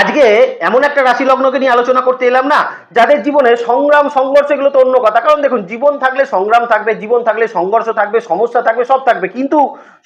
আজকে এমন একটা রাশি লগ্নকে নিয়ে আলোচনা করতে এলাম না, যাদের জীবনে সংগ্রাম, সংঘর্ষ এগুলো তো অন্য কথা। কারণ দেখুন, জীবন থাকলে সংগ্রাম থাকবে, জীবন থাকলে সংঘর্ষ থাকবে, সমস্যা থাকবে, সব থাকবে। কিন্তু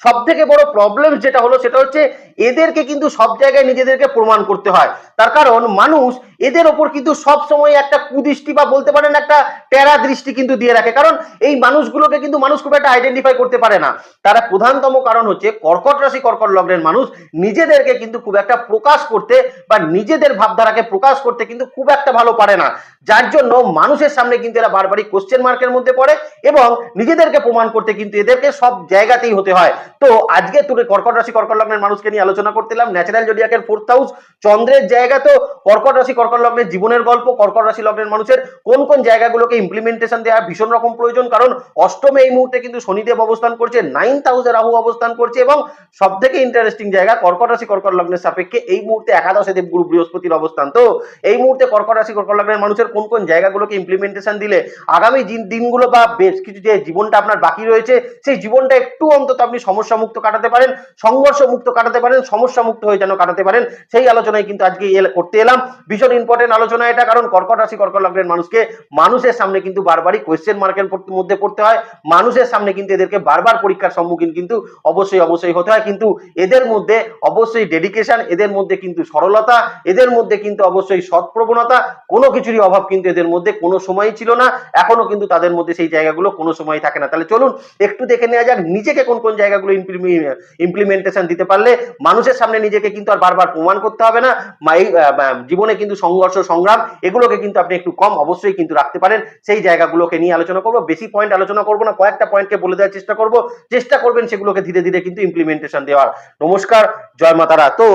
সব থেকে বড় প্রবলেম যেটা হলো সেটা হচ্ছে, এদেরকে কিন্তু সব জায়গায় নিজেদেরকে প্রমাণ করতে হয়। তার কারণ মানুষ এদের ওপর কিন্তু সব সময় একটা কুদৃষ্টি বা বলতে পারেন একটা টেরা দৃষ্টি কিন্তু দিয়ে রাখে। কারণ এই মানুষগুলোকে কিন্তু মানুষ খুব একটা আইডেন্টিফাই করতে পারে না। তারা প্রধানতম কারণ হচ্ছে কর্কট রাশি, কর্কট লগ্নের মানুষ নিজেদেরকে কিন্তু খুব একটা প্রকাশ করতে বা নিজেদের ভাবধারাকে প্রকাশ করতে কিন্তু খুব একটা ভালো পারে না। যার জন্য মানুষের সামনে কিন্তু এরা বারবারই কোশ্চেন মার্কের মধ্যে পড়ে এবং নিজেদেরকে প্রমাণ করতে কিন্তু এদেরকে সব জায়গাতেই হতে হয়। তো আজকে তুলে কর্কট রাশি, কর্কট লগ্নের মানুষকে নিয়ে আলোচনা করতেলাম। ন্যাচারাল জোডিয়াকের ফোর্থ হাউস চন্দ্রের জায়গা তো কর্কট রাশি, কর্কট লগ্নের জীবনের গল্প, কর্কট রাশি লগ্নের মানুষের কোন কোন জায়গাগুলোকে ইমপ্লিমেন্টেশন দেওয়া ভীষণ রকম প্রয়োজন। কারণ অষ্টমে এই মুহূর্তে কিন্তু শনিদেব অবস্থান করছে, নাইন্থ হাউসে রাহু অবস্থান করছে এবং সব থেকে ইন্টারেস্টিং জায়গা কর্কট রাশি, কর্কট লগ্নের সাপেক্ষে এই মুহূর্তে একাদশে দেবগুরু বৃহস্পতির অবস্থান। তো এই মুহূর্তে কর্কট রাশি, কর্কট লগ্নের মানুষের কোন কোন জায়গাগুলোকে ইমপ্লিমেন্টেশন দিলে আগামী দিন- দিনগুলো বা বেশ কিছু যে জীবনটা আপনার বাকি রয়েছে, সেই জীবনটা একটু অন্তত আপনি সমস্যা মুক্ত কাটাতে পারেন সংঘর্ষ মুক্ত কাটাতে পারেন সমস্যা মুক্ত হয়ে যেন কাটাতে পারেন, সেই আলোচনায় কিন্তু আজকে করতে এলাম। ভীষণ ইম্পর্টেন্ট আলোচনা এটা, কারণ কর্কট রাশি, কর্কট লগ্নের মানুষকে মানুষের সামনে কিন্তু বারবারই কোয়েশ্চেন মার্কের মধ্যে পড়তে হয়। মানুষের সামনে কিন্তু এদেরকে বারবার পরীক্ষার সম্মুখীন কিন্তু অবশ্যই অবশ্যই হতে হয়। কিন্তু এদের মধ্যে অবশ্যই ডেডিকেশন এদের মধ্যে কিন্তু সরলতা এদের মধ্যে কিন্তু অবশ্যই সৎ প্রবণতা, কোনো কিছুরই অভাব কিন্তু এদের মধ্যে কোনো সময়ই ছিল না, এখনও কিন্তু তাদের মধ্যে সেই জায়গাগুলো কোনো সময় থাকে না। তাহলে চলুন একটু দেখে নেওয়া যাক, নিজেকে কোন কোন জায়গাগুলো ইমপ্লিমেন্টেশন দিতে পারলে মানুষের সামনে নিজেকে কিন্তু আর বারবার প্রমাণ করতে হবে না। জীবনে কিন্তু সংঘর্ষ, সংগ্রাম, এগুলোকে কিন্তু আপনি একটু কম অবশ্যই কিন্তু রাখতে পারেন। সেই জায়গাগুলোকে নিয়ে আলোচনা করব। বেশি পয়েন্ট আলোচনা করব না, কয়েকটা পয়েন্টকে বলে দেওয়ার চেষ্টা করব। চেষ্টা করবেন সেগুলোকে ধীরে ধীরে কিন্তু ইমপ্লিমেন্টেশন দেওয়ার। নমস্কার, জয় মাতারা। তো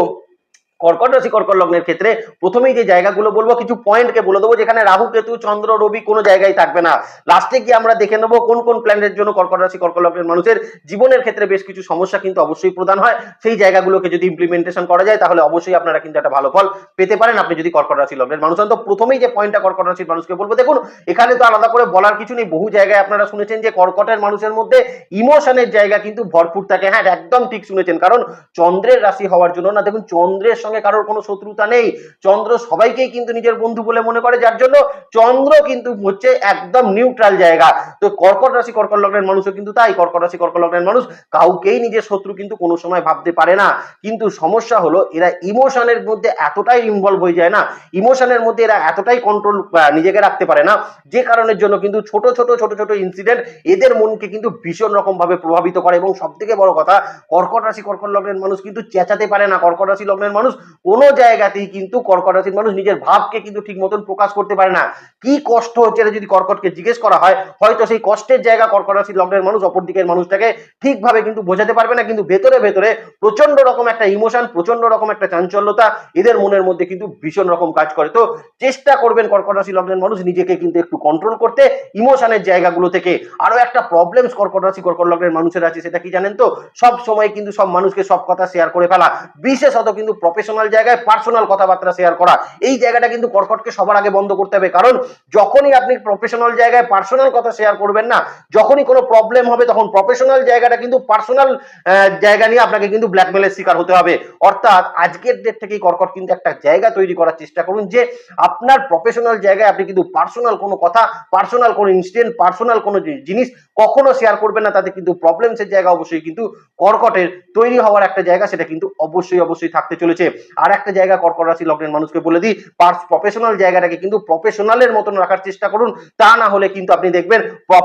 কর্কট রাশি, কর্কট লগ্নের ক্ষেত্রে প্রথমেই যে জায়গাগুলো বলব, কিছু পয়েন্টকে বলে দেবো, যেখানে রাহু, কেতু, চন্দ্র, রবি কোনো জায়গায় থাকবে না। লাস্টে গিয়ে আমরা দেখে নেব কোন কোন প্ল্যানেটের জন্য কর্কট রাশি, কর্কট লগ্নের মানুষের জীবনের ক্ষেত্রে বেশ কিছু সমস্যা কিন্তু অবশ্যই প্রদান হয়। সেই জায়গাগুলোকে যদি ইমপ্লিমেন্টেশন করা যায়, তাহলে অবশ্যই আপনারা কিন্তু একটা ভালো ফল পেতে পারেন। আপনি যদি কর্কট রাশি লগ্নের মানুষ তো প্রথমেই যে পয়েন্টটা কর্কট রাশির মানুষকে বলব, দেখুন, এখানে তো আলাদা করে বলার কিছু নেই। বহু জায়গায় আপনারা শুনেছেন যে কর্কটের মানুষের মধ্যে ইমোশনের জায়গা কিন্তু ভরপুর থাকে। হ্যাঁ একদম ঠিক শুনেছেন। কারণ চন্দ্রের রাশি হওয়ার জন্য না, দেখুন, চন্দ্রের সঙ্গে কারোর কোনো শত্রুতা নেই। চন্দ্র সবাইকেই কিন্তু নিজের বন্ধু বলে মনে করে, যার জন্য চন্দ্র কিন্তু হচ্ছে একদম নিউট্রাল জায়গা। তো কর্কট রাশি, কর্কট লগ্নের মানুষও কিন্তু তাই, কর্কট রাশি, কর্কট লগ্নের মানুষ কাউকেই নিজের শত্রু কিন্তু কোনো সময় ভাবতে পারে না। কিন্তু সমস্যা হলো, এরা ইমোশনের মধ্যে এতটাই ইনভলভ হয়ে যায় না। ইমোশনের মধ্যে এরা এতটাই কন্ট্রোল নিজেকে রাখতে পারে না। যে কারণের জন্য কিন্তু ছোট ছোট ছোট ছোট ইনসিডেন্ট এদের মনকে কিন্তু ভীষণ রকম ভাবে প্রভাবিত করে। এবং সব থেকে বড় কথা, কর্কট রাশি, কর্কট লগ্নের মানুষ কিন্তু চেঁচাতে পারে না। কর্কট রাশি, লগ্নের মানুষ কোনো জায়গাতেই কিন্তু কর্কট রাশির মানুষ নিজের ভাবকে কিন্তু ঠিক মতন প্রকাশ করতে পারে না। কি কষ্ট হচ্ছে এটা যদি কর্কটকে জিজ্ঞেস করা হয়, হয়তো সেই কষ্টের জায়গা কর্কট রাশির লগ্নের মানুষ অপর দিকের মানুষটাকে ঠিকভাবে কিন্তু বোঝাতে পারবে না। কিন্তু ভেতরে ভেতরে প্রচণ্ড রকম একটা ইমোশন প্রচণ্ড রকম একটা চাঞ্চল্যতা এদের মনের মধ্যে কিন্তু ভীষণ রকম কাজ করে। তো চেষ্টা করবেন কর্কট রাশি লগ্নের মানুষ নিজেকে কিন্তু একটু কন্ট্রোল করতে, ইমোশনের জায়গাগুলো থেকে। আরও একটা প্রবলেমস কর্কট রাশি কর্কট লগ্নের মানুষের আছে, সেটা কি জানেন তো? সব সময় কিন্তু সব মানুষকে সব কথা শেয়ার করে ফেলা। বিশেষত কিন্তু প্রফেশনাল জায়গায় পার্সোনাল কথাবার্তা শেয়ার করা। এই জায়গাটা কিন্তু কর্কটকে সবার আগে বন্ধ করতে হবে। কারণ যখনই আপনি প্রফেশনাল জায়গায় পার্সোনাল কথা শেয়ার করবেন না, যখনই কোনো প্রবলেম হবে, তখন প্রফেশনাল জায়গাটা কিন্তু পার্সোনাল জায়গা নিয়ে আপনাকে কিন্তু ব্ল্যাকমেলের শিকার হতে হবে। অর্থাৎ আজকের ডেট থেকেই কর্কট কিন্তু একটা জায়গা তৈরি করার চেষ্টা করুন যে আপনার প্রফেশনাল জায়গায় আপনি কিন্তু পার্সোনাল কোনো কথা পার্সোনাল কোনো ইনসিডেন্ট পার্সোনাল কোনো জিনিস কখনো শেয়ার করবেন না, তাতে কিন্তু প্রবলেমসের জায়গা অবশ্যই কিন্তু কর্কটের তৈরি হওয়ার একটা জায়গা সেটা কিন্তু অবশ্যই অবশ্যই থাকতে চলেছে। আর একটা জায়গা কর্কট রাশি লগ্নের মানুষকে বলে দিই পার্স প্রফেশনাল জায়গাটাকে কিন্তু প্রফেশনালের মতন রাখার চেষ্টা করুন, তা না হলে কিন্তু আপনি দেখবেন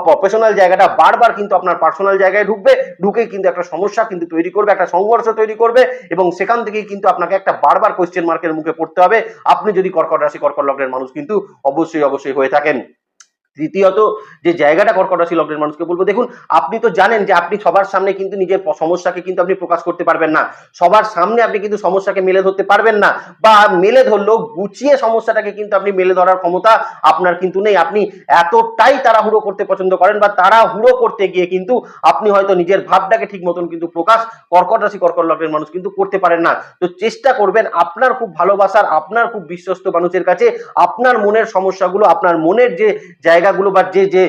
প্রফেশনাল জায়গাটা বারবার কিন্তু আপনার পার্সোনাল জায়গায় ঢুকবে ঢুকে কিন্তু একটা সমস্যা কিন্তু তৈরি করবে, একটা সংঘর্ষ তৈরি করবে এবং সেখান থেকেই কিন্তু আপনাকে একটা বারবার কোয়েশ্চেন মার্কের মুখে পড়তে হবে। আপনি যদি কর্কট রাশি, কর্কট লগ্নের মানুষ কিন্তু অবশ্যই অবশ্যই হয়ে থাকেন। তৃতীয়ত যে জায়গাটা কর্কট রাশি লগ্নের মানুষকে বলব, দেখুন, আপনি তো জানেন যে আপনি সবার সামনে কিন্তু নিজের সমস্যাকে কিন্তু আপনি প্রকাশ করতে পারবেন না। সবার সামনে আপনি কিন্তু সমস্যাকে মেলে ধরতে পারবেন না বা মেলে ধরলেও গুছিয়ে সমস্যাটাকে কিন্তু আপনি মেলে ধরার ক্ষমতা আপনার কিন্তু নেই। আপনি এতটাই তাড়াহুড়ো করতে পছন্দ করেন বা তাড়াহুড়ো করতে গিয়ে কিন্তু আপনি হয়তো নিজের ভাবটাকে ঠিক মতন কিন্তু প্রকাশ কর্কট রাশি, কর্কট লগ্নের মানুষ কিন্তু করতে পারেন না। তো চেষ্টা করবেন আপনার খুব ভালোবাসার, আপনার খুব বিশ্বস্ত মানুষের কাছে আপনার মনের সমস্যাগুলো, আপনার মনের যে জায়গা জায়গাগুলো বা যে যে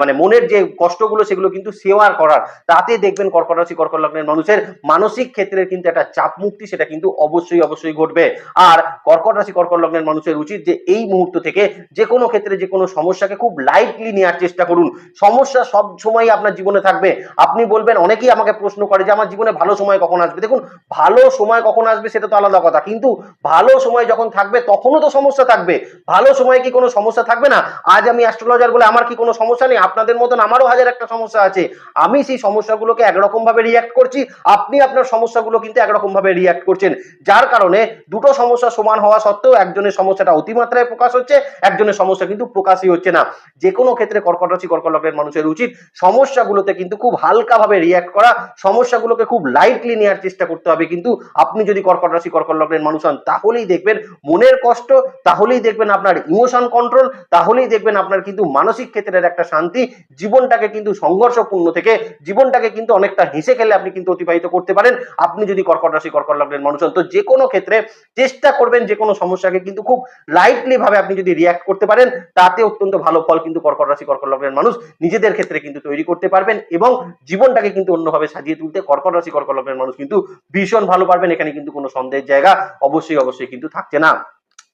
মানে মনের যে কষ্টগুলো সেগুলো কিন্তু শেয়ার করার তাতে দেখবেন কর্কট রাশি কর্কট লগ্নের মানুষের মানসিক ক্ষেত্রে কিন্তু একটা চাপ মুক্তি সেটা কিন্তু অবশ্যই অবশ্যই ঘটবে। আর কর্কট রাশি কর্কট লগ্নের মানুষের উচিত যে এই মুহূর্ত থেকে যে কোনো ক্ষেত্রে যে কোনো সমস্যাকে খুব লাইটলি নেওয়ার চেষ্টা করুন। সমস্যা সব সময় আপনার জীবনে থাকবে। আপনি বলবেন, অনেকেই আমাকে প্রশ্ন করে যে, আমার জীবনে ভালো সময় কখন আসবে? দেখুন, ভালো সময় কখন আসবে সেটা তো আলাদা কথা। কিন্তু ভালো সময় যখন থাকবে, তখনও তো সমস্যা থাকবে। ভালো সময় কি কোনো সমস্যা থাকবে না? আজ আমি অ্যাস্ট্রোলজার বলে আমার কি কোনো সমস্যা নেই? আপনাদের মতন আমারও হাজার একটা সমস্যা আছে। আমি সেই সমস্যাগুলোকে একরকম ভাবে রিয়াক্ট করছি। আপনি আপনার সমস্যাগুলো কিন্তু একরকম ভাবে রিয়াক্ট করছেন। যার কারণে দুটো সমস্যা সমান হওয়া সত্ত্বেও একজনের সমস্যাটা অতিমাত্রায় প্রকাশ হচ্ছে, একজনের সমস্যা কিন্তু প্রকাশই হচ্ছে না। যে কোনো ক্ষেত্রে কর্কট রাশি কর্কট লগ্নের মানুষের উচিত সমস্যাগুলোতে কিন্তু খুব হালকাভাবে রিয়াক্ট করা, সমস্যাগুলোকে খুব লাইটলি নেওয়ার চেষ্টা করতে হবে। কিন্তু আপনি যদি কর্কট রাশি কর্কট লগ্নের মানুষ হন, তাহলেই দেখবেন মনের কষ্ট, তাহলেই দেখবেন আপনার ইমোশন কন্ট্রোল তাহলেই দেখবেন আপনার কিন্তু মানসিক ক্ষেত্রের একটা শান্তি জীবনটাকে কিন্তু সংঘর্ষপূর্ণ থেকে জীবনটাকে কিন্তু অনেকটা হেসে খেলে আপনি কিন্তু অতিবাহিত করতে পারেন। আপনি যদি কর্কট রাশি কর্কট লগ্নের মানুষ হন, তো যে কোনো ক্ষেত্রে চেষ্টা করবেন যে কোনো সমস্যাকে কিন্তু খুব লাইটলি ভাবে আপনি যদি রিয়াক্ট করতে পারেন, তাতে অত্যন্ত ভালো ফল কিন্তু কর্কট রাশি কর্কট লগ্নের মানুষ নিজেদের ক্ষেত্রে কিন্তু তৈরি করতে পারবেন এবং জীবনটাকে কিন্তু অন্যভাবে সাজিয়ে তুলতে কর্কট রাশি কর্কট লগ্নের মানুষ কিন্তু ভীষণ ভালো পারবেন। এখানে কিন্তু কোনো সন্দেহের জায়গা অবশ্যই অবশ্যই কিন্তু থাকছে না।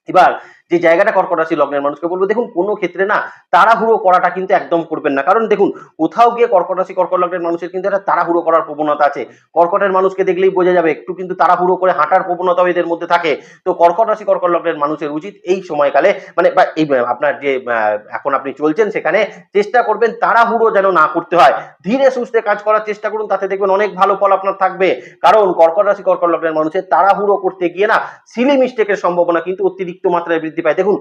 এবার যে জায়গাটা কর্কট রাশি লগ্নের মানুষকে বলব, দেখুন, কোনো ক্ষেত্রে না তাড়াহুড়ো করাটা কিন্তু একদম করবেন না। কারণ দেখুন, কোথাও গিয়ে কর্কট রাশি, কর্কট লগ্নের মানুষের কিন্তু একটা তাড়াহুড়ো করার প্রবণতা আছে। কর্কটের মানুষকে দেখলেই বোঝা যাবে, একটু কিন্তু তাড়াহুড়ো করে হাঁটার প্রবণতাও এদের মধ্যে থাকে। তো কর্কট রাশি, কর্কট লগ্নের মানুষের উচিত এই সময়কালে মানে বা এই, আপনার যে এখন আপনি চলছেন সেখানে, চেষ্টা করবেন তাড়াহুড়ো যেন না করতে হয়। ধীরে সুস্থে কাজ করার চেষ্টা করুন, তাতে দেখবেন অনেক ভালো ফল আপনার থাকবে। কারণ কর্কট রাশি, কর্কট লগ্নের মানুষের তাড়াহুড়ো করতে গিয়ে না সিলি মিস্টেকের সম্ভাবনা কিন্তু অতিরিক্ত মাত্রায় বৃদ্ধি পায়। দেখুন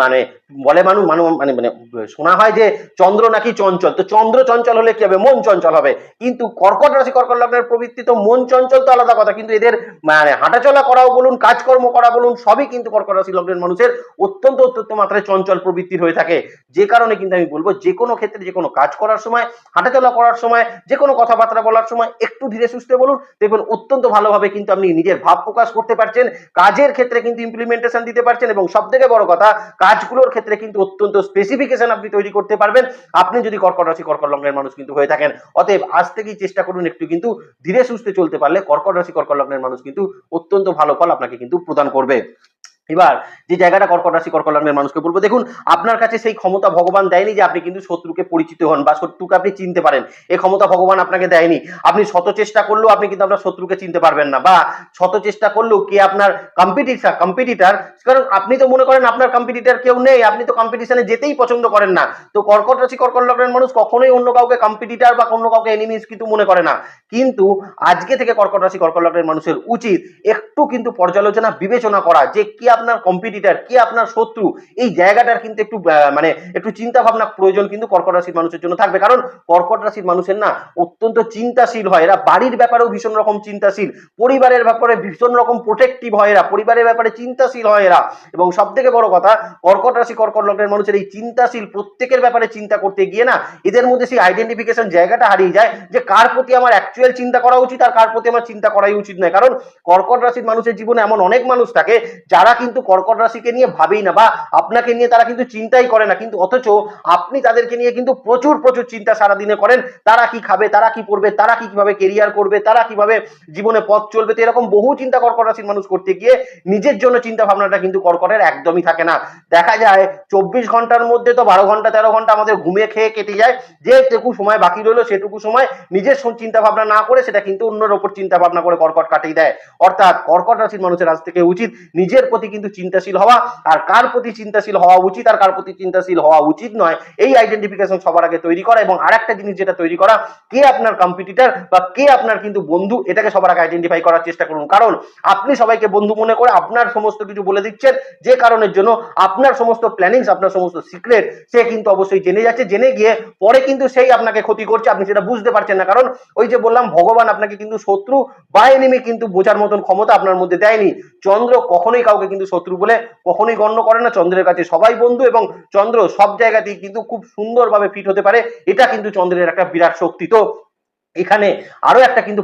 মানে বলে মানুষ মানুষ মানে মানে শোনা হয় যে চন্দ্র নাকি চঞ্চল। তো চন্দ্র চঞ্চল হলে কি হবে? মন চঞ্চল হবে। কিন্তু কর্কট রাশি, কর্কট লগ্নের প্রবৃত্তি তো মন চঞ্চল তো আলাদা কথা। কিন্তু এদের মানে হাঁটাচলা করাও বলুন, কাজকর্ম করা বলুন, সবই কিন্তু কর্কট রাশি লগ্নের মানুষের অত্যন্ত অত্যন্ত মাত্রায় চঞ্চল প্রবৃত্তির হয়ে থাকে। যে কারণে কিন্তু আমি বলব, যে কোনো ক্ষেত্রে, যে কোনো কাজ করার সময়, হাঁটাচলা করার সময়, যে কোনো কথাবার্তা বলার সময় একটু ধীরে সুস্থে বলুন, দেখবেন অত্যন্ত ভালোভাবে কিন্তু আপনি নিজের ভাব প্রকাশ করতে পারছেন। কাজের ক্ষেত্রে কিন্তু ইমপ্লিমেন্টেশন দিতে পারছেন এবং সব থেকে বড় কথা কাজগুলোর ক্ষেত্রে কিন্তু অত্যন্ত স্পেসিফিকেশন আপনি তৈরি করতে পারবেন। আপনি যদি কর্কট রাশি, কর্কট লগ্নের মানুষ কিন্তু হয়ে থাকেন, অতএব আজ থেকেই চেষ্টা করুন একটু কিন্তু ধীরে সুস্থে চলতে পারলে কর্কট রাশি, কর্কট লগ্নের মানুষ কিন্তু অত্যন্ত ভালো ফল আপনাকে কিন্তু প্রদান করবে। এবার যে জায়গাটা কর্কট রাশি, কর্কট লগ্নের মানুষকে বলব, দেখুন, আপনার কাছে সেই ক্ষমতা ভগবান দেয়নি যে আপনি কিন্তু শত্রুকে পরিচিত হন বা শত্রুকে আপনি চিনতে পারেন। এই ক্ষমতা ভগবান আপনাকে দেয়নি। আপনি শত চেষ্টা করলেও আপনি কিন্তু আপনার শত্রুকে চিনতে পারবেন না বা শত চেষ্টা করলেও কে আপনার কম্পিটিটার কম্পিটিটার কারণ আপনি তো মনে করেন আপনার কম্পিটিটার কেউ নেই, আপনি তো কম্পিটিশনে যেতেই পছন্দ করেন না। তো কর্কট রাশি, কর্কট লগ্নের মানুষ কখনোই অন্য কাউকে কম্পিটিটার বা অন্য কাউকে এনিমিস কিন্তু মনে করে না। কিন্তু আজকে থেকে কর্কট রাশি, কর্কট লগ্নের মানুষের উচিত একটু কিন্তু পর্যালোচনা, বিবেচনা করা যে কি আপনার কম্পিটিটার কি আপনার শত্রু, এই জায়গাটার কিন্তু একটু মানে একটু চিন্তা ভাবনা প্রয়োজন কিন্তু কর্কট রাশির মানুষের জন্য থাকবে। কারণ কর্কট রাশির মানুষের না অত্যন্ত চিন্তাশীল হয়। এরা বাড়ির ব্যাপারেও ভীষণ রকম চিন্তাশীল, পরিবারের ব্যাপারে ভীষণ রকম প্রোটেক্টিভ হয় এরা, পরিবারের ব্যাপারে চিন্তাশীল হয় এরা। এবং সব থেকে বড় কথা, কর্কট রাশি, কর্কট লগ্নের মানুষের এই চিন্তাশীল প্রত্যেকের ব্যাপারে চিন্তা করতে গিয়ে না এদের মধ্যে সেই আইডেন্টিফিকেশন জায়গাটা হারিয়ে যায় যে কার প্রতি আমার অ্যাকচুয়াল চিন্তা করা উচিত আর কার প্রতি আমার চিন্তা করাই উচিত নয়। কারণ কর্কট রাশির মানুষের জীবনে এমন অনেক মানুষ থাকে যারা কিন্তু কর্কট রাশিকে নিয়ে ভাবেই না বা আপনাকে নিয়ে তারা কিন্তু চিন্তাই করে না। কিন্তু অথচ আপনি তাদেরকে নিয়ে কিন্তু প্রচুর প্রচুর চিন্তা সারাদিনে করেন। তারা কি খাবে, তারা কি পড়বে, তারা কি কীভাবে কেরিয়ার করবে, তারা কীভাবে জীবনে পথ চলবে, তো এরকম বহু চিন্তা কর্কট রাশির মানুষ করতে গিয়ে নিজের জন্য চিন্তা ভাবনাটা কিন্তু কর্কটের একদমই থাকে না। দেখা যায় চব্বিশ ঘণ্টার মধ্যে তো বারো ঘণ্টা, তেরো ঘণ্টা আমাদের ঘুমিয়ে খেয়ে কেটে যায়। যেটুকু সময় বাকি রইল, সেটুকু সময় নিজের চিন্তা ভাবনা না করে সেটা কিন্তু অন্যের ওপর চিন্তা ভাবনা করে কর্কট কাটিয়ে দেয়। অর্থাৎ কর্কট রাশির মানুষের আজ থেকে উচিত নিজের প্রতি কিন্তু চিন্তাশীল হওয়া, আর কার প্রতি চিন্তাশীল হওয়া উচিত আর কার প্রতি চিন্তাশীল হওয়া উচিত নয়, এই আইডেন্টিফিকেশন সবার আগে তৈরি করা এবং আরেকটা জিনিস যেটা তৈরি করা, কে আপনার কম্পিটিটর বা কে আপনার কিন্তু বন্ধু, এটাকে সবার আগে আইডেন্টিফাই করার চেষ্টা করুন। কারণ আপনি সবাইকে বন্ধু মনে করে আপনার সমস্ত কিছু বলে দিচ্ছেন, যে কারণের জন্য আপনার সমস্ত প্ল্যানিংস আপনার সমস্ত সিক্রেট সে কিন্তু অবশ্যই জেনে যাচ্ছে, জেনে গিয়ে পরে কিন্তু সেই আপনাকে ক্ষতি করছে, আপনি সেটা বুঝতে পারছেন না। কারণ ওই যে বললাম, ভগবান আপনাকে কিন্তু শত্রু বা এনিমি কিন্তু বোঝার মতন ক্ষমতা আপনার মধ্যে দেয়নি। চন্দ্র কখনোই কাউকে কিন্তু শত্রু বলে কখনোই গণ্য করে না চন্দ্রের কাছে। সবাই বন্ধু এবং চন্দ্র সব জায়গাতেই কিন্তু খুব সুন্দরভাবে ফিট হতে পারে। এটা কিন্তু চন্দ্রের একটা বিরাট শক্তি। তো এখানে আরও একটা কিন্তু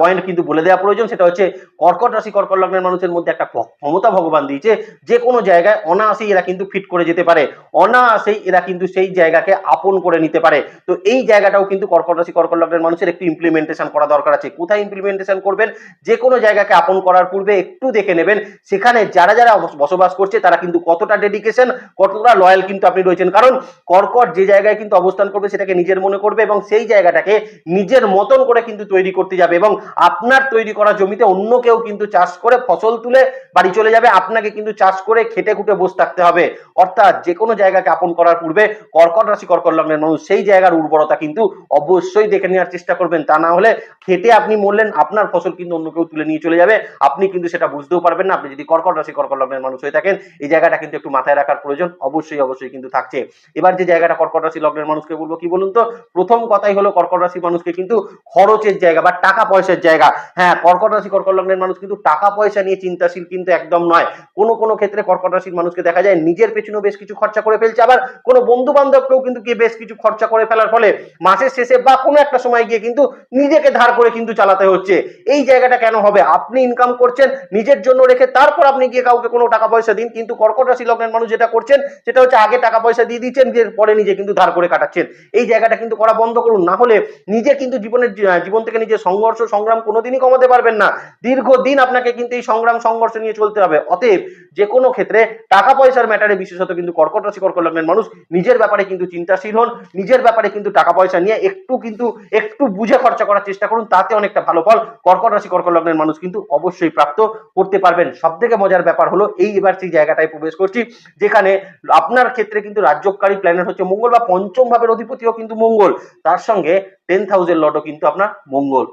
পয়েন্ট কিন্তু বলে দেওয়া প্রয়োজন, সেটা হচ্ছে কর্কট রাশি, কর্কট লগ্নের মানুষের মধ্যে একটা ক্ষমতা ভগবান দিয়েছে। যে কোনো জায়গায় অনায়াসেই এরা কিন্তু ফিট করে যেতে পারে। অনায়াসেই এরা কিন্তু সেই জায়গাকে আপন করে নিতে পারে। তো এই জায়গাটাও কিন্তু কর্কট রাশি, কর্কট লগ্নের মানুষের একটু ইমপ্লিমেন্টেশন করা দরকার আছে। কোথায় ইমপ্লিমেন্টেশন করবেন? যে কোনো জায়গাকে আপন করার পূর্বে একটু দেখে নেবেন। সেখানে যারা যারা বসবাস করছে, তারা কিন্তু কতটা ডেডিকেশন কতটা লয়াল কিন্তু আপনি রয়েছেন। কারণ কর্কট যে জায়গায় কিন্তু অবস্থান করবে, সেটাকে নিজের মনে করবে এবং সেই জায়গাটাকে নিজের মতন করে কিন্তু তৈরি করতে যাবে এবং আপনার তৈরি করা জমিতে অন্য কেউ কিন্তু চাষ করে ফসল তুলে বাড়ি চলে যাবে, আপনাকে কিন্তু চাষ করে খেটে খুঁটে বসে থাকতে হবে। অর্থাৎ যে কোনো জায়গাকে আপন করার পূর্বে কর্কট রাশি, কর্কট লগ্নের মানুষ, সেই জায়গার উর্বরতা কিন্তু অবশ্যই দেখে নেওয়ার চেষ্টা করবেন। তা না হলে খেটে আপনি মরলেন, আপনার ফসল কিন্তু অন্য কেউ তুলে নিয়ে চলে যাবে। আপনি কিন্তু সেটা বুঝতেও পারবেন না। আপনি যদি কর্কট রাশি, কর্কট লগ্নের মানুষ হয়ে থাকেন, এই জায়গাটা কিন্তু একটু মাথায় রাখার প্রয়োজন। অবশ্যই অবশ্যই কিন্তু থাকছে। এবার যে জায়গাটা কর্কট রাশি, লগ্নের মানুষকে বলব, কি বলুন তো? প্রথম কথাই হলো কর্কট রাশি মানুষকে কিন্তু খরচের জায়গা বা টাকা পয়সার জায়গা। হ্যাঁ কর্কট রাশি, কর্কট লগ্নের মানুষ কিন্তু টাকা পয়সা নিয়ে চিন্তাশীল কিন্তু একদম নয়। কোনো কোনো ক্ষেত্রে কর্কট রাশির মানুষকে দেখা যায় নিজের পেছনেও বেশ কিছু খরচা করে ফেলছে, আবার কোনো বন্ধু বান্ধবকেও কিন্তু গিয়ে বেশ কিছু খরচা করে ফেলার ফলে মাসের শেষে বা কোনো একটা সময় গিয়ে কিন্তু নিজেকে ধার করে কিন্তু চালাতে হচ্ছে। এই জায়গাটা কেন হবে? আপনি ইনকাম করছেন, নিজের জন্য রেখে তারপর আপনি গিয়ে কাউকে কোনো টাকা পয়সা দিন, কিন্তু কর্কট রাশি লগ্নের মানুষ যেটা করছেন, সেটা হচ্ছে আগে টাকা পয়সা দিয়ে দিচ্ছেন পরে নিজে কিন্তু ধার করে কাটাচ্ছেন। এই জায়গাটা কিন্তু করা বন্ধ করুন, না হলে নিজে কিন্তু জীবনের জীবন থেকে নিজের সংঘর্ষ, সংগ্রাম কোনোদিনই কমাতে পারবেন না। দীর্ঘদিন আপনাকে কিন্তু এই সংগ্রাম, সংঘর্ষ নিয়ে চলতে হবে। অতএব যে কোনো ক্ষেত্রে টাকা পয়সার ম্যাটারে বিশেষত কিন্তু কর্কট রাশি, কর্কট লগ্নের মানুষ নিজের ব্যাপারে কিন্তু চিন্তাশীল হন, নিজের ব্যাপারে কিন্তু টাকা পয়সা নিয়ে একটু কিন্তু, একটু বুঝে খরচা করার চেষ্টা করুন, তাতে অনেকটা ভালো ফল কর্কট রাশি, কর্কট লগ্নের মানুষ কিন্তু অবশ্যই প্রাপ্ত করতে পারবেন। সব থেকে মজার ব্যাপার হলো, এই এবার সেই জায়গাটায় প্রবেশ করছি, যেখানে আপনার ক্ষেত্রে কিন্তু রাজ্যকারী প্ল্যানেট হচ্ছে মঙ্গল বা পঞ্চম ভাবের অধিপতিও কিন্তু মঙ্গল। তার সঙ্গে টেন থাউজেন্ড লটও কিন্তু আপনার মঙ্গল।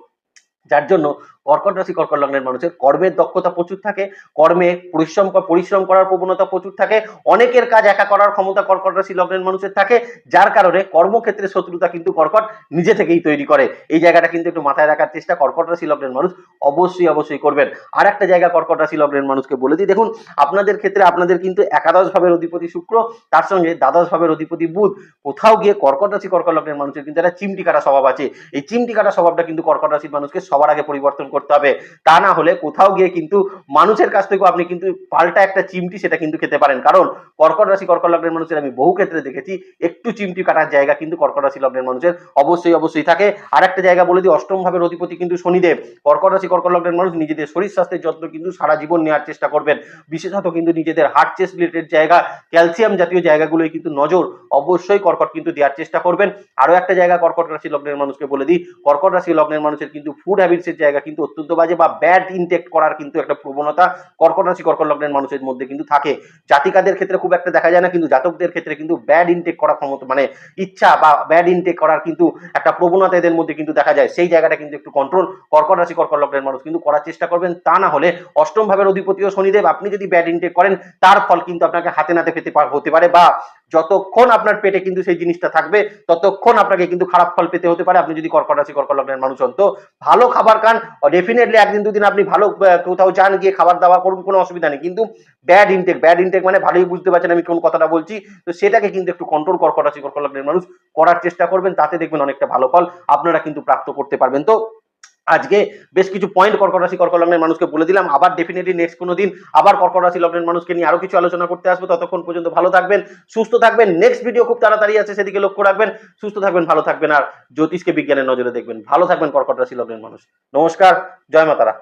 যার জন্য কর্কট রাশি, কর্কট লগ্নের মানুষের কর্মের দক্ষতা প্রচুর থাকে, কর্মে পরিশ্রম পরিশ্রম করার প্রবণতা প্রচুর থাকে, অনেকের কাজ একা করার ক্ষমতা কর্কট রাশি লগ্নের মানুষের থাকে, যার কারণে কর্মক্ষেত্রে শত্রুতা কিন্তু কর্কট নিজে থেকেই তৈরি করে। এই জায়গাটা কিন্তু একটু মাথায় রাখার চেষ্টা, কর্কট রাশি লগ্নের মানুষ অবশ্যই অবশ্যই করবেন। আর একটা জায়গা কর্কট রাশি লগ্নের মানুষকে বলে দিই, দেখুন, আপনাদের ক্ষেত্রে আপনাদের কিন্তু একাদশ ভাবের অধিপতি শুক্র, তার সঙ্গে দ্বাদশ ভাবের অধিপতি বুধ, কোথাও গিয়ে কর্কট রাশি, কর্কট লগ্নের মানুষের কিন্তু একটা চিমটি কাটা স্বভাব আছে। এই চিমটি কাটা স্বভাবটা কিন্তু কর্কট রাশির মানুষকে সবার আগে পরিবর্তন করতে হবে। তা না হলে কোথাও গিয়ে কিন্তু মানুষের কাছ থেকেও আপনি কিন্তু পাল্টা একটা চিমটি সেটা কিন্তু খেতে পারেন। কারণ কর্কট রাশি, কর্কট লগ্নের মানুষের আমি বহু ক্ষেত্রে দেখেছি, একটু চিমটি কাটার জায়গা কিন্তু কর্কট রাশি লগ্নের মানুষের অবশ্যই অবশ্যই থাকে। আর একটা জায়গা বলে দিই, অষ্টম ভাবের অধিপতি কিন্তু শনিদেব। কর্কট রাশি, কর্কট লগ্নের মানুষ নিজেদের শরীর স্বাস্থ্যের যত্ন কিন্তু সারা জীবন নেওয়ার চেষ্টা করবেন। বিশেষত কিন্তু নিজেদের হার্ট চেস্ট রিলেটেড জায়গা ক্যালসিয়াম জাতীয় জায়গাগুলোই কিন্তু নজর অবশ্যই কর্কট কিন্তু দেওয়ার চেষ্টা করবেন। আরও একটা জায়গা কর্কট রাশি লগ্নের মানুষকে বলে দিই, কর্কট রাশি লগ্নের মানুষের কিন্তু ফুড হ্যাবিটসের জায়গা কিন্তু অত্যন্ত বাজে বা ব্যাড ইনটেক্ট করার কিন্তু একটা প্রবণতা কর্কট রাশি কর্কট লগ্নের মানুষের মধ্যে কিন্তু থাকে। জাতিকাদের ক্ষেত্রে খুব একটা দেখা যায় না, কিন্তু জাতকদের ক্ষেত্রে কিন্তু ব্যাড ইনটেক করার ক্ষমতা মানে ইচ্ছা বা ব্যাড ইনটেক করার কিন্তু একটা প্রবণতা এদের মধ্যে কিন্তু দেখা যায়। সেই জায়গাটা কিন্তু একটু কন্ট্রোল কর্কট রাশি কর্কট লগ্নের মানুষ কিন্তু করার চেষ্টা করবেন। তা না হলে অষ্টম ভাবের অধিপতিও শনিদেব। আপনি যদি ব্যাড ইনটেক করেন, তার ফল কিন্তু আপনাকে হাতে নাতে পেতে হতে পারে বা যতক্ষণ আপনার পেটে কিন্তু সেই জিনিসটা থাকবে, ততক্ষণ আপনাকে কিন্তু খারাপ ফল পেতে হতে পারে। আপনি যদি কর্কট রাশি কর্কট লগ্নের মানুষ হন। তো ভালো খাবার খান। ডেফিনেটলি একদিন, দুদিন আপনি ভালো কোথাও যান, গিয়ে খাবার দাবার করুন, কোনো অসুবিধা নেই। কিন্তু ব্যাড ইনটেক ব্যাড ইনটেক মানে ভালোই বুঝতে পারছেন আমি কোন কথাটা বলছি। তো সেটাকে কিন্তু একটু কন্ট্রোল কর্কট রাশি কর্কট লগ্নের মানুষ করার চেষ্টা করবেন। তাতে দেখবেন অনেকটা ভালো ফল আপনারা কিন্তু প্রাপ্ত করতে পারবেন। তো আজকে বেশ কিছু পয়েন্ট কর্কট রাশি, কর্কট লগ্নের মানুষকে বলে দিলাম। আবার ডেফিনেটলি নেক্সট কোনো দিন আবার কর্কট রাশি লগ্নের মানুষকে নিয়ে আরও কিছু আলোচনা করতে আসব। ততক্ষণ পর্যন্ত ভালো থাকবেন, সুস্থ থাকবেন। নেক্সট ভিডিও খুব তাড়াতাড়ি আছে, সেদিকে লক্ষ্য রাখবেন। সুস্থ থাকবেন, ভালো থাকবেন। আর জ্যোতিষকে বিজ্ঞানের নজরে দেখবেন। ভালো থাকবেন কর্কট রাশি লগ্নের মানুষ। নমস্কার, জয় মাতারা।